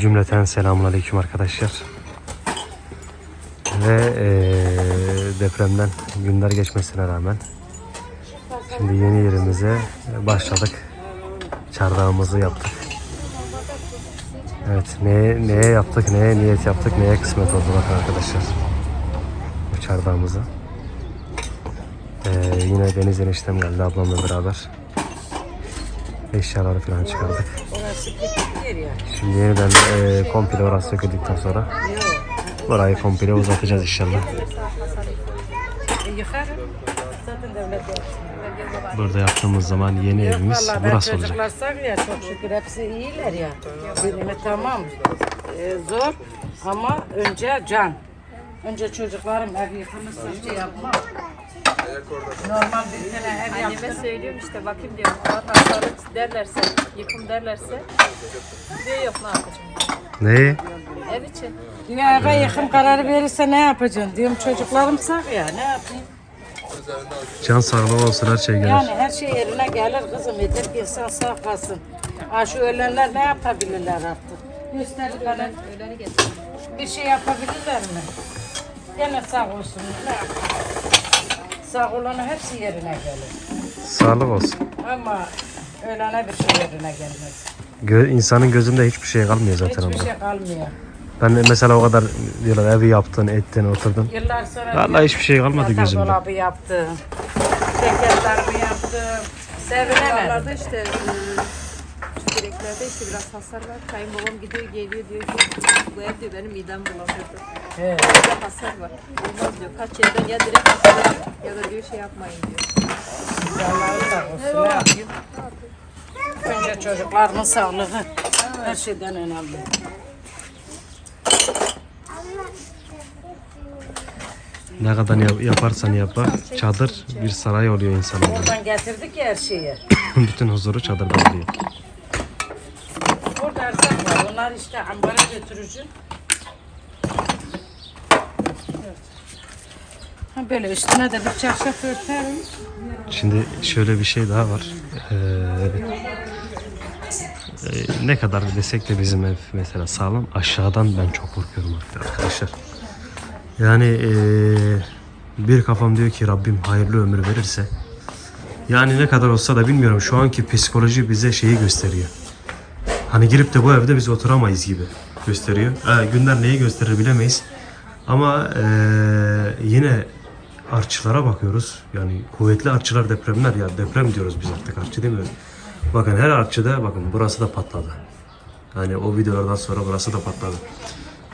Cümleten selamünaleyküm arkadaşlar. Ve eee, depremden günler geçmesine rağmen şimdi yeni yerimize başladık. Çardağımızı yaptık. Evet, neye, neye yaptık, neye niyet yaptık, neye kısmet oldu bakın arkadaşlar. Bu çardağımızı. Eee, yine Deniz eniştem geldi ablamla beraber. Eşyaları falan çıkardık. Şimdi yeniden e, komple orası söküldükten sonra orayı komple uzatacağız inşallah. Burada yaptığımız zaman yeni evimiz burası olacak. çocuklar sağ ya çok şükür hepsi iyiler ya. Birimi tamam e, zor ama önce can. Önce çocuklarım ev yıkılırsa şey yapmam. Normal bir tane ev Anneme yaptım. söylüyorum işte bakayım diyorum. Ama tasarruf derlerse, yıkım derlerse diyor yok ne yapacağım. Neyi? Ev için. Diyor eve yıkım kararı verirse ne yapacaksın? Diyorum çocuklarım sağ ya ne yapayım? Can sağlığı olsun her şey gelir. Yani her şey yerine gelir kızım. Yeter ki insan sağ kalsın. Ha şu ölenler ne yapabilirler artık? Göster bana. Öğleni getir. Bir şey yapabilirler mi? Gene sağ olsun. Ne yapalım? Sağ olanı hepsi yerine gelir. Sağlık olsun. Ama ölene bir şey yerine gelmez. Gö- insanın gözünde hiçbir şey kalmıyor zaten Hiçbir şey kalmıyor. Ben de mesela o kadar diyorlar evi yaptın, ettin, oturdun. Yıllar sonra Vallahi hiçbir şey kalmadı yatak gözümde. dolabı yaptım. Tekerlerimi yaptım. Sevinemedim. Buralarda işte e, direklerde işte biraz hasar var. Kayınbabam gidiyor geliyor diyor ki bu ev diyor benim midem bulandırdı. Evet. Burada hasar var. Olmaz diyor. Kaç yerden ya direkt hasar yapın ya da diyor şey yapmayın diyor. Allah'ın da olsun. Ne yapayım? Önce çocuklarımın sağlığı her şeyden önemli. Ne kadar yap- yaparsan yap bak çadır bir saray oluyor insanın. Oradan getirdik ya her şeyi. Bütün huzuru çadırda oluyor. Onlar işte ambara götürücü. Ha böyle üstüne de bir çarşaf örterim. Şimdi şöyle bir şey daha var. Ee, e, ne kadar desek de bizim ev mesela sağlam. Aşağıdan ben çok korkuyorum arkadaşlar. Yani e, bir kafam diyor ki Rabbim hayırlı ömür verirse. Yani ne kadar olsa da bilmiyorum şu anki psikoloji bize şeyi gösteriyor. Hani girip de bu evde biz oturamayız gibi gösteriyor. Ha, günler neyi gösterir bilemeyiz. Ama e, yine artçılara bakıyoruz. Yani kuvvetli artçılar depremler ya deprem diyoruz biz artık artçı demiyoruz. Bakın her artçıda bakın burası da patladı. Yani o videolardan sonra burası da patladı.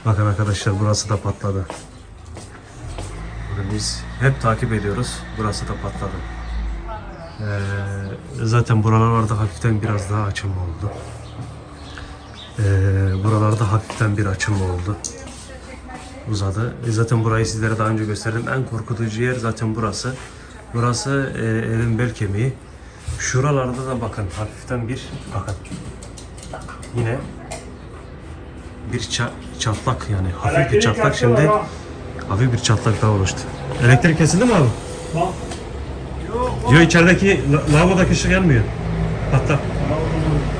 Bakın arkadaşlar burası da patladı. Bakın biz hep takip ediyoruz. Burası da patladı. Ee, zaten buralarda hafiften biraz daha açılma oldu. Ee, buralarda hafiften bir açılma oldu uzadı. E, Zaten burayı sizlere daha önce gösterdim. En korkutucu yer zaten burası. Burası e, elin bel kemiği. Şuralarda da bakın hafiften bir bakın. Yine bir ça- çatlak yani hafif bir çatlak şimdi hafif bir çatlak daha oluştu. Elektrik kesildi mi abi? Yok içerideki la- lavabodaki ışık gelmiyor. Patlak.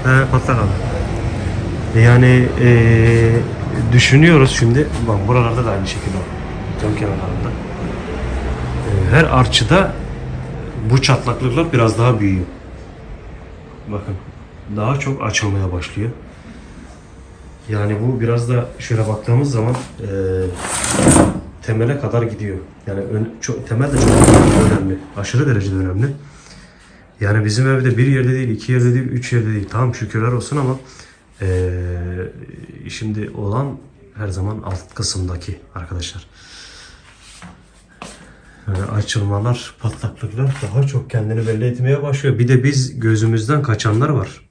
He patlak abi. Yani eee, düşünüyoruz şimdi. Bak buralarda da aynı şekilde. Cam kenarlarında. Eee, her artçıda bu çatlaklıklar biraz daha büyüyor. Bakın daha çok açılmaya başlıyor. Yani bu biraz da şöyle baktığımız zaman eee, temele kadar gidiyor. Yani ön, çok, temel de çok önemli. Aşırı derecede önemli. Yani bizim evde bir yerde değil, iki yerde değil, üç yerde değil. Tamam şükürler olsun ama eee, şimdi olan her zaman alt kısımdaki arkadaşlar. Yani açılmalar, patlaklıklar daha çok kendini belli etmeye başlıyor. Bir de biz gözümüzden kaçanlar var.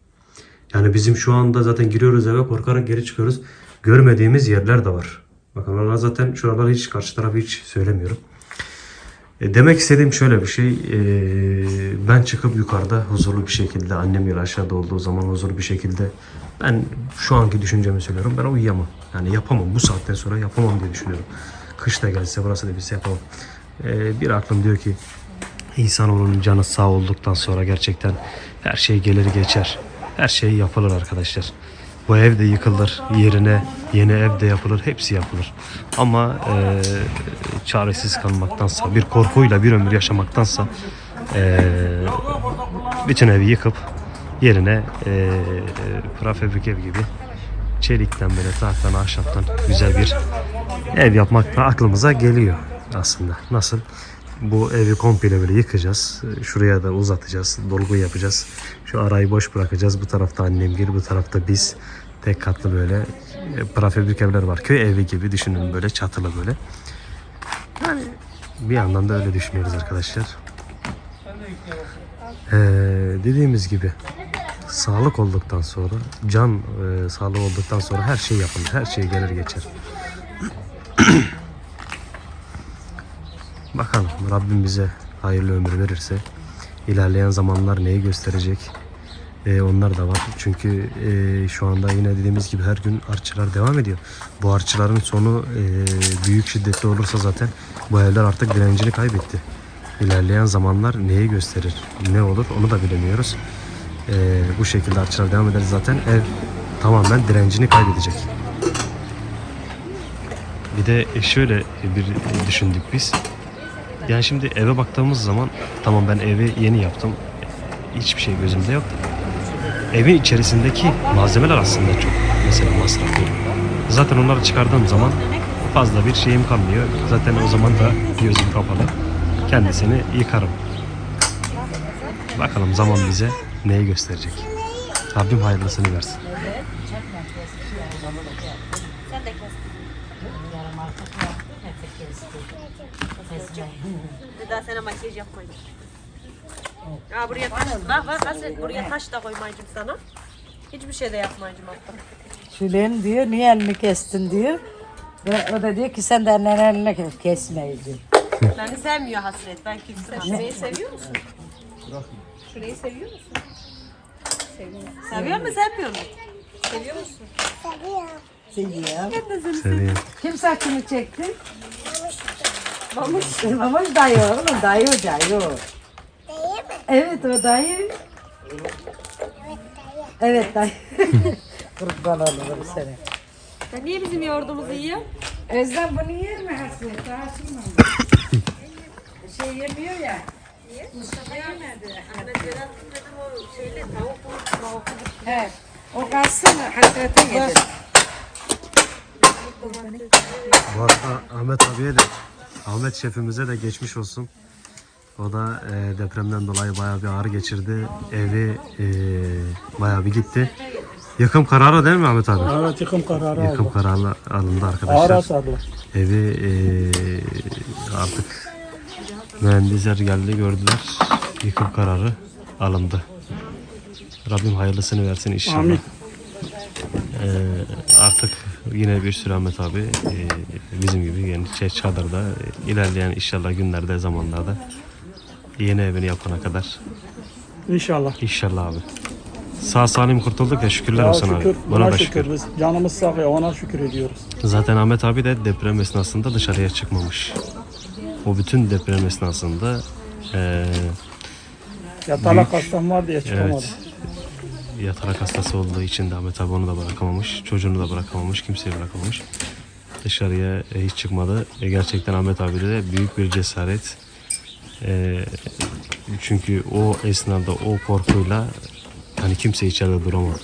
Yani bizim şu anda zaten giriyoruz eve korkarak geri çıkıyoruz. Görmediğimiz yerler de var. Bakın oralar zaten şuralar hiç karşı tarafı hiç söylemiyorum. E, demek istediğim şöyle bir şey. e, ben çıkıp yukarıda huzurlu bir şekilde annem ile aşağıda olduğu zaman huzurlu bir şekilde ben şu anki düşüncemi söylüyorum. Ben uyuyamam. Yani yapamam. Bu saatten sonra yapamam diye düşünüyorum. Kış da gelse burası da bilse yapamam. E, bir aklım diyor ki insanoğlunun canı sağ olduktan sonra gerçekten her şey gelir geçer. Her şey yapılır arkadaşlar. Bu ev de yıkılır. Yerine yeni ev de yapılır. Hepsi yapılır. Ama e, çaresiz kalmaktansa, bir korkuyla bir ömür yaşamaktansa e, bütün evi yıkıp yerine e, prefabrik ev gibi çelikten böyle tahtadan, ahşaptan güzel bir ev yapmak da aklımıza geliyor aslında. Nasıl? Bu evi komple böyle yıkacağız. Şuraya da uzatacağız. Dolgu yapacağız. Şu arayı boş bırakacağız. Bu tarafta annem gir, bu tarafta biz. Tek katlı böyle e, prefabrik evler var. Köy evi gibi düşünün böyle çatılı böyle. Yani bir yandan da öyle düşünüyoruz arkadaşlar. Ee, dediğimiz gibi sağlık olduktan sonra, can e, sağlığı olduktan sonra her şey yapılır. Her şey gelir geçer. Bakalım Rabbim bize hayırlı ömür verirse ilerleyen zamanlar neyi gösterecek e, onlar da var. Çünkü e, şu anda yine dediğimiz gibi her gün artçılar devam ediyor. Bu artçıların sonu e, büyük şiddetli olursa zaten bu evler artık direncini kaybetti. İlerleyen zamanlar neyi gösterir, ne olur onu da bilemiyoruz. E, bu şekilde artçılar devam eder zaten ev tamamen direncini kaybedecek. Bir de şöyle bir düşündük biz. Yani şimdi eve baktığımız zaman tamam ben evi yeni yaptım. Hiçbir şey gözümde yok. Evin içerisindeki malzemeler aslında çok mesela masraflı. Zaten onları çıkardığım zaman fazla bir şeyim kalmıyor. Zaten o zaman da gözüm kapalı. Kendisini yıkarım. Bakalım zaman bize neyi gösterecek. Rabbim hayırlısını versin. Daha sana makyaj yapmayın. Aa buraya taş, bak bak Hasret buraya taş da koymayacağım sana. Hiçbir şey de yapmayacağım hatta. Şulen diyor niye elini kestin diyor. Ve o da diyor ki sen de annen elini kes- kesmeyi diyor. Beni sevmiyor Hasret. Ben kimse. Şurayı seviyor musun? Şurayı seviyor musun? Seviyorum. Seviyor mu sevmiyor mu? Seviyor musun? Seviyor. Seviyorum. Kim saçını çekti? Mamuş. Mamuş dayı oğlum dayı o dayı o. Evet o dayı. Evet dayı. Kurban olurum seni. Sen niye bizim yoğurdumuzu yiyor? Özlem bunu yer mi hasret? Daha şey yemiyor ya. Mustafa yemedi. Ahmet Vedat dedim o şeyle tavuk tavuk He. O kalsın hasrete gelir. Bu arada Ahmet abiye de Ahmet şefimize de geçmiş olsun. O da e, depremden dolayı bayağı bir ağrı geçirdi. Evi e, bayağı bir gitti. Yakım kararı değil mi Ahmet abi? Evet yıkım kararı Yakım aldı. kararı alındı Ağır arkadaşlar. hasarlı. Evi e, artık mühendisler geldi gördüler. Yıkım kararı alındı. Rabbim hayırlısını versin inşallah. Amin. Ee, artık yine bir süre Ahmet abi e, bizim gibi yani şey, çadırda ilerleyen inşallah günlerde zamanlarda yeni evini yapana kadar İnşallah. inşallah abi. Sağ salim kurtulduk ya şükürler Ya olsun şükür, abi. Buna da şükür. şükür. Biz canımız sağ ya ona şükür ediyoruz. Zaten Ahmet abi de deprem esnasında dışarıya çıkmamış. O bütün deprem esnasında e, Yatalak hastam var diye çıkamadı. evet yatarak hastası olduğu için de Ahmet abi onu da bırakamamış. Çocuğunu da bırakamamış. Kimseyi bırakamamış. Dışarıya e, hiç çıkmadı. E, gerçekten Ahmet abi de büyük bir cesaret. E, çünkü o esnada o korkuyla hani kimse içeride duramadı.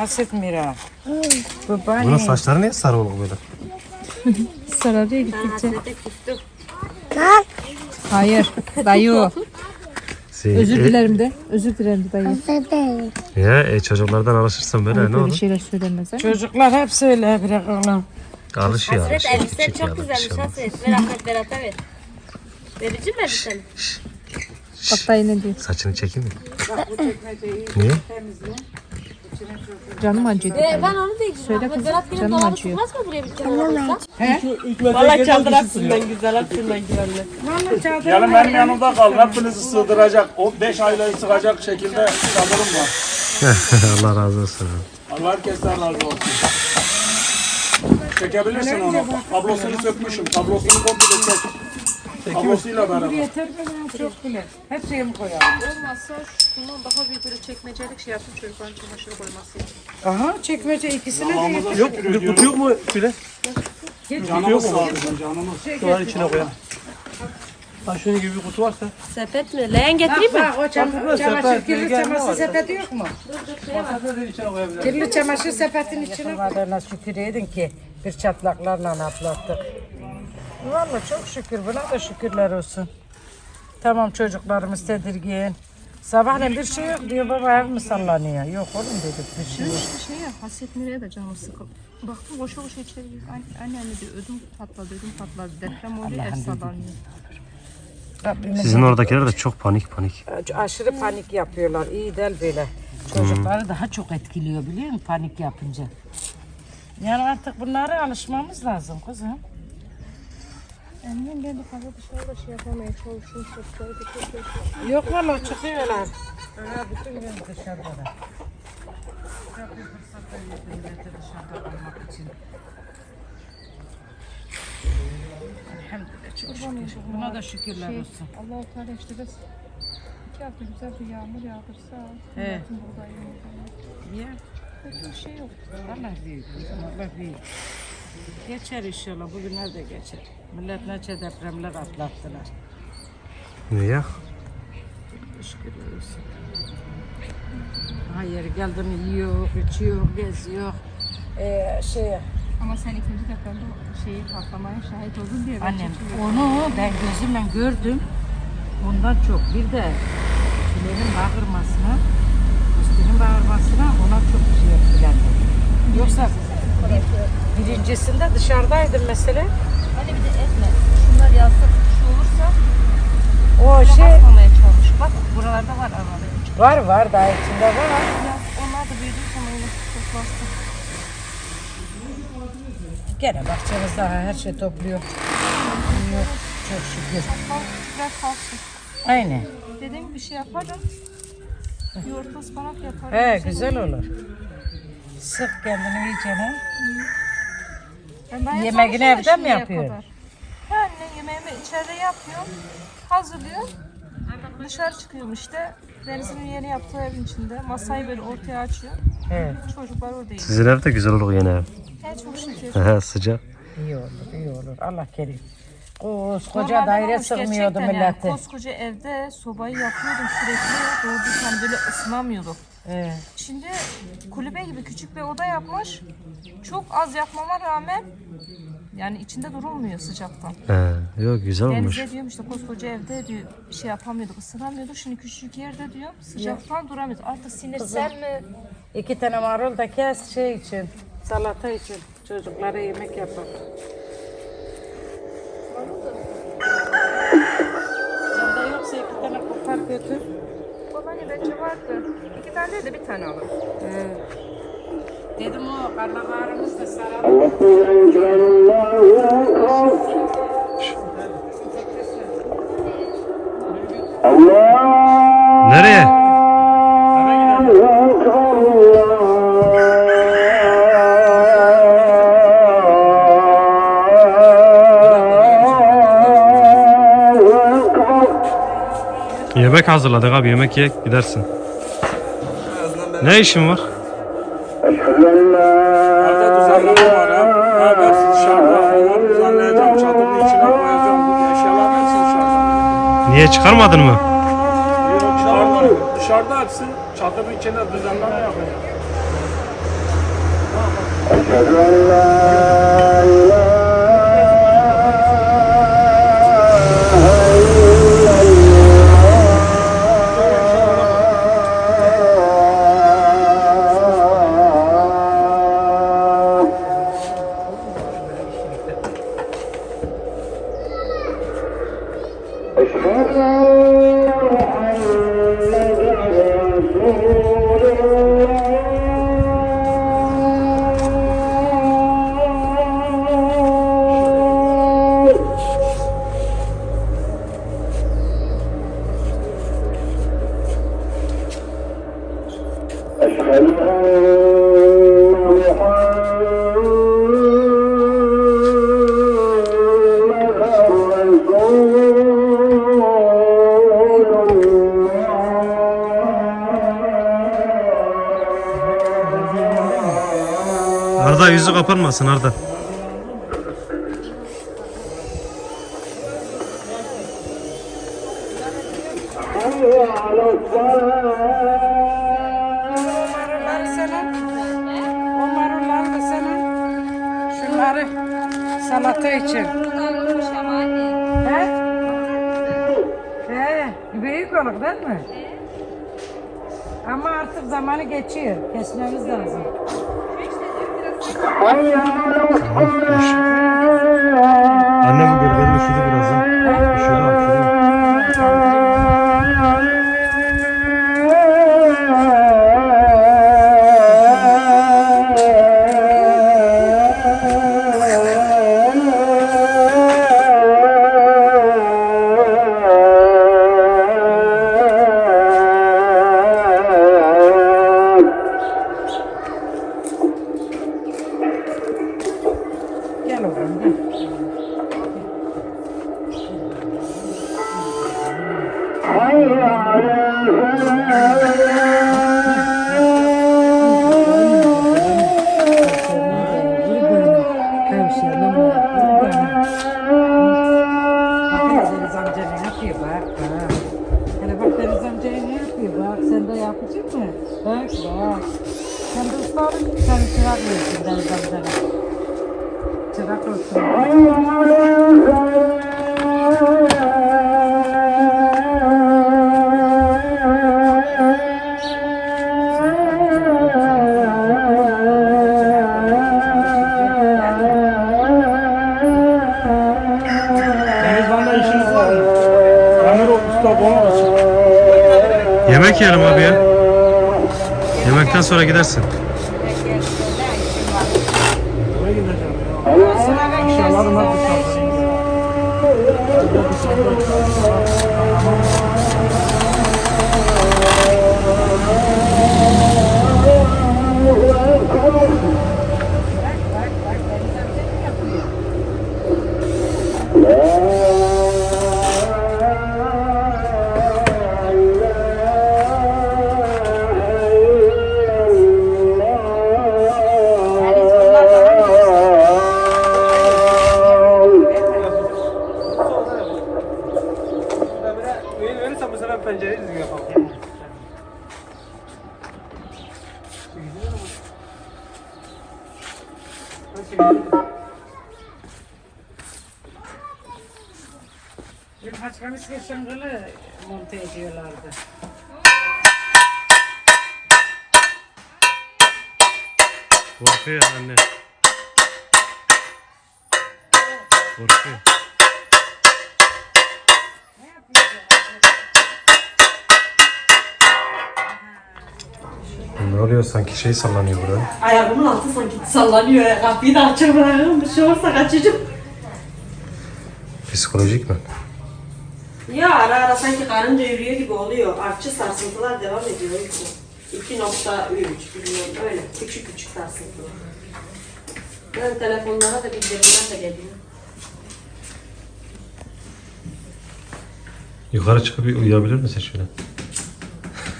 Hasret Mira. Bunun Babaanne. saçları niye sarı oldu böyle? Sararıyor gittikçe. Küstüm. Hayır. Dayı o. Şey, Özür e, dilerim de. Özür dilerim de dayı. Ya e, çocuklardan alışırsan böyle ne Böyle olur? şeyler söylemez. ha? Çocuklar hep söyle bırak oğlum. Alışıyor Hasret alışıyor. elbisen Çekiyor, çok güzelmiş alışıyor. Hasret. Ver Ahmet Vedat'a ver. Verici mi elbiseni? Bak dayı ne diyor. Saçını çekeyim mi? Niye? Canım acıyor. Ee, ben onu diyeceğim. Söyle kızım, canım dolabı acıyor. sıkmaz mı buraya bir kenara koysam? Valla çadır hepsinden güzel. Vallahi çadır Gelin benim yanımda kalın. Hepinizi sığdıracak. O 5 aylığı sıkacak şekilde çadırım var. Allah razı olsun. Allah herkesten razı olsun. Çekebilirsin onu. Kablosunu sökmüşüm. Kablosunu komple çek. Kablosuyla beraber. Yeter mi? Çok bile. Hepsini mi koyalım? Olmazsa şundan daha büyük böyle çekmecelik şey yapın çocukların çamaşır koyması için. Aha çekmece ikisini de Allah'ımıza Yok bir kutu yok mu File? Canımız sağ olsun canımız. Şunların içine koyalım. Ha şunun gibi bir kutu varsa. Sepet mi? Leğen getireyim mi? Bak o çam çamaşır sepet, kirli çamaşır var. sepeti yok mu? Sepetlerin içine koyabiliriz. Kirli çamaşır sepetin içine kadarına şükür edin ki bir çatlaklarla atlattık. Vallahi çok şükür buna da şükürler olsun. Tamam çocuklarımız tedirgin. Sabahleyin bir şey yok diyor baba ev mi sallanıyor? Yok oğlum dedik bir şey yok. İşte şey ya Hasret Mire'ye de canım sıkıldı. Baktım boşa boşa içeri girdi. Anne, anne anne diyor ödüm patladı ödüm patladı. Deprem oluyor ev sallanıyor. Sizin oradakiler de çok panik panik. aşırı panik yapıyorlar. İyi del böyle. Çocukları daha çok etkiliyor biliyor musun panik yapınca. Yani artık bunlara alışmamız lazım kızım. Annem ben de fazla dışarıda şey yapamaya çalışıyorum. Çocukları da çok yaşıyor. Yok valla çıkıyorlar. Ha, bütün gün dışarıda. Çok bir fırsat veriyor millete dışarıda kalmak için. Elhamdülillah çok şükür. Buna da şükürler olsun. Allah-u Teala işte biz iki hafta güzel bir yağmur yağdırsa. He. milletin buğdayını falan. Ya, Kötü bir şey yok. Allah büyük. Allah büyük. Geçer inşallah. Bugünler de geçer. Millet neçe depremler atlattılar. Ne ya? Şükür olsun. Hayır geldi mi yiyor, içiyor, geziyor. Ee, şey, Ama sen ikinci depremde şeyi patlamaya şahit oldun diye ben Annem çekiliyorum. onu ben gözümle gördüm. Ondan çok bir de Tülay'ın bağırmasına, üstünün bağırmasına ona çok şey etkilendim. Yoksa bir, birincisinde dışarıdaydım mesela. Anne bir de etme. Şunlar yazsa şu olursa O şey... şey basmamaya çalış. Bak buralarda var arada. Küçük. var var daha içinde var. Ya, onlar da büyüdüğü zaman yine bastı. Gene bahçemizde her şey topluyor. Yok çok şükür. Bak biraz kalsın. Aynen. Dediğim bir şey yaparım. Yoğurtlu ıspanak yaparım. He şey güzel olur. Sık kendini iyicene. Daha Yemeğini evde mi yapıyor? anne yemeğimi içeride yapıyor. Hazırlıyor. Dışarı çıkıyorum işte. Deniz'in yeni yaptığı evin içinde. Masayı böyle ortaya açıyor. He. Çocuklar orada yiyor. Sizin ev de güzel olur yine ev. He çok şükür. Sıcak. İyi olur, iyi olur. Allah kerim. Koskoca daire olmuş sığmıyordu gerçekten yani. millete. Koskoca evde sobayı yakıyordum sürekli. Doğru düzgün böyle ısınamıyorduk. He. Şimdi kulübe gibi küçük bir oda yapmış. Çok az yakmama rağmen yani içinde durulmuyor sıcaktan. He, yok güzel olmuş. Denize diyorum işte koskoca evde diyor bir şey yapamıyorduk, ısınamıyorduk. Şimdi küçük yerde diyor sıcaktan duramıyoruz. Artık sinirsel mi? İki tane marul da kes şey için, salata için. Çocuklara yemek yapalım. Sende yoksa götür. Vallahi bence vardı. İki tane değil de bir tane alın. He. Dedim o karnabaharımız da saralım. Nereye? Yemek hazırladık abi yemek ye gidersin. Ne işin var? Niye çıkarmadın mı? Dışarıda hepsi çadırın içinde düzenleme yapacağım. A yüzü kapanmasın Arda. Marulları sana. O marulları da sana. Şunları salata için. He? He, büyük balık değil mi? Ama artık zamanı geçiyor. Kesmemiz lazım. Annem gör ben üşüdü Yemek yiyelim abi ya. Yemekten sonra gidersin. Oraya monte ediyorlardı. Korkuyor anne. Korkuyor. Ne oluyor sanki şey sallanıyor burada. Ayağımın altı sanki sallanıyor. Kapıyı da açık bırakıyorum. Bir şey olursa kaçacağım. Psikolojik mi? Ya ara ara sanki karınca yürüyor gibi oluyor. Artçı sarsıntılar devam ediyor. 2.3 bilmiyorum öyle. Küçük küçük sarsıntılar. Ben telefonlara da bildirimler de geliyor. Yukarı çıkıp uyuyabilir misin şöyle?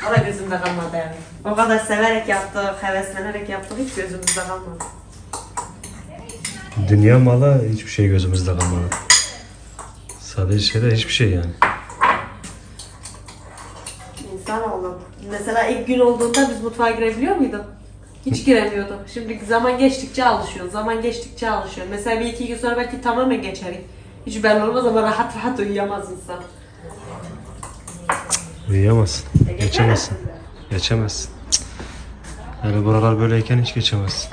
O da gözümde kalmadı yani. O kadar severek yaptık, heveslenerek yaptık hiç gözümüzde kalmadı. Dünya malı hiçbir şey gözümüzde kalmadı. Sadece şeyde hiçbir şey yani. İnsan oğlum. Mesela ilk gün olduğunda biz mutfağa girebiliyor muyduk? Hiç giremiyorduk. Şimdi zaman geçtikçe alışıyorsun. Zaman geçtikçe alışıyorsun. Mesela bir iki gün sonra belki tamamen geçerik. Hiç belli olmaz ama rahat rahat uyuyamaz insan. Uyuyamazsın. Geçemezsin. Geçemezsin. Cık. Yani buralar böyleyken hiç geçemezsin.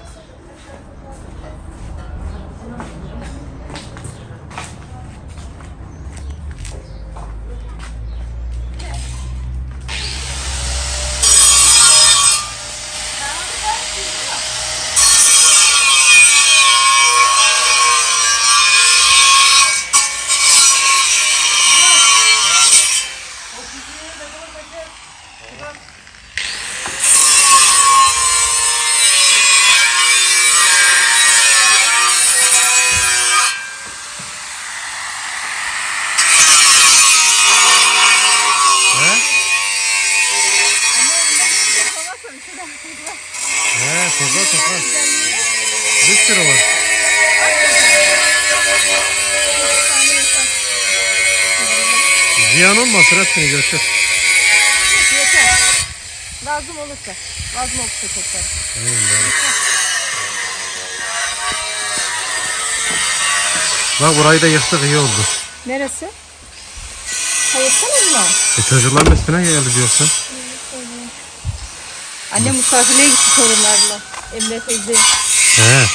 He, topla topla. Düz kaç lira var? Olmasın hepsini götür. Yeter. Lazım olursa. Lazım olursa tekrar. Bak burayı da yıktık iyi oldu. Neresi? Hayırsanız mı? E çocukların üstüne geldi diyorsun. Annem misafirliğe gitti torunlarla. Emre teyze. He.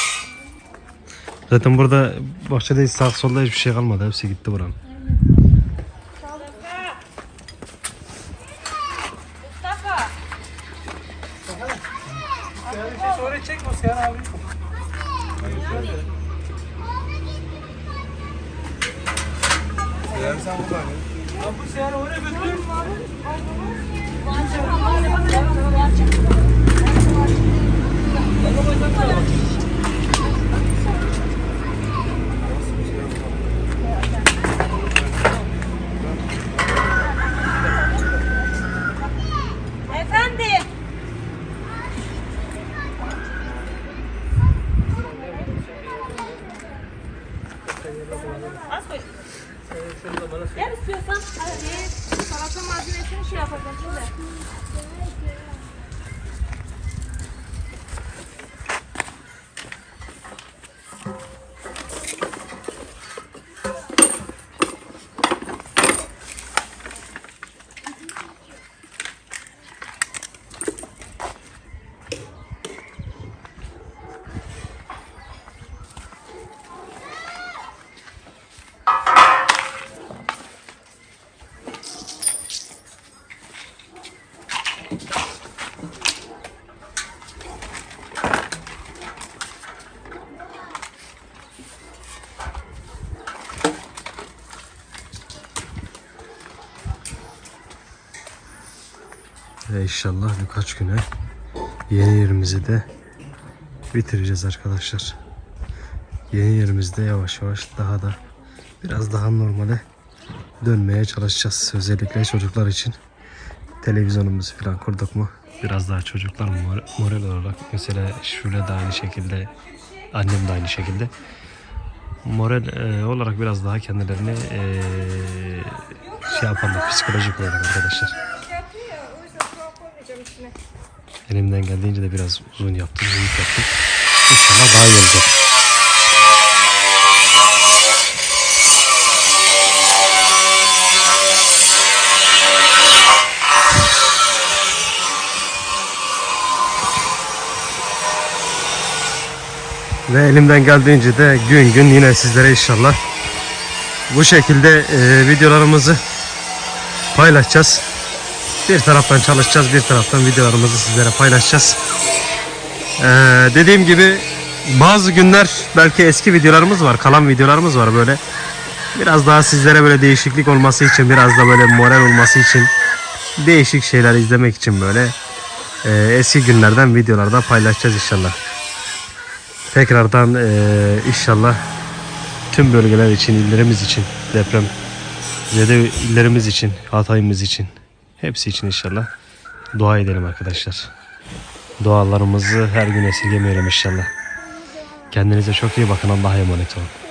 Zaten burada bahçede sağ solda hiçbir şey kalmadı. Hepsi gitti buranın. Sonra çek Mustafa abi. Bu sefer oraya götür. Efendim. Gel istiyorsan. Hadi. Salata malzemesini şey yapacağım şimdi. Ve inşallah birkaç güne yeni yerimizi de bitireceğiz arkadaşlar. Yeni yerimizde yavaş yavaş daha da biraz daha normale dönmeye çalışacağız. Özellikle çocuklar için televizyonumuzu falan kurduk mu biraz daha çocuklar mor- moral olarak mesela Şule de aynı şekilde annem de aynı şekilde moral e, olarak biraz daha kendilerini e, şey yaparlar psikolojik olarak arkadaşlar. Elimden geldiğince de biraz uzun yaptım, büyük yaptım. İnşallah daha iyi olacak. Ve elimden geldiğince de gün gün yine sizlere inşallah bu şekilde e, videolarımızı paylaşacağız. Bir taraftan çalışacağız, bir taraftan videolarımızı sizlere paylaşacağız. Ee, dediğim gibi bazı günler belki eski videolarımız var, kalan videolarımız var böyle. Biraz daha sizlere böyle değişiklik olması için, biraz da böyle moral olması için, değişik şeyler izlemek için böyle e, eski günlerden videolarda paylaşacağız inşallah. Tekrardan e, inşallah tüm bölgeler için, illerimiz için, deprem zede illerimiz için, Hatay'ımız için, hepsi için inşallah dua edelim arkadaşlar. Dualarımızı her gün esirgemeyelim inşallah. Kendinize çok iyi bakın. Allah'a emanet olun.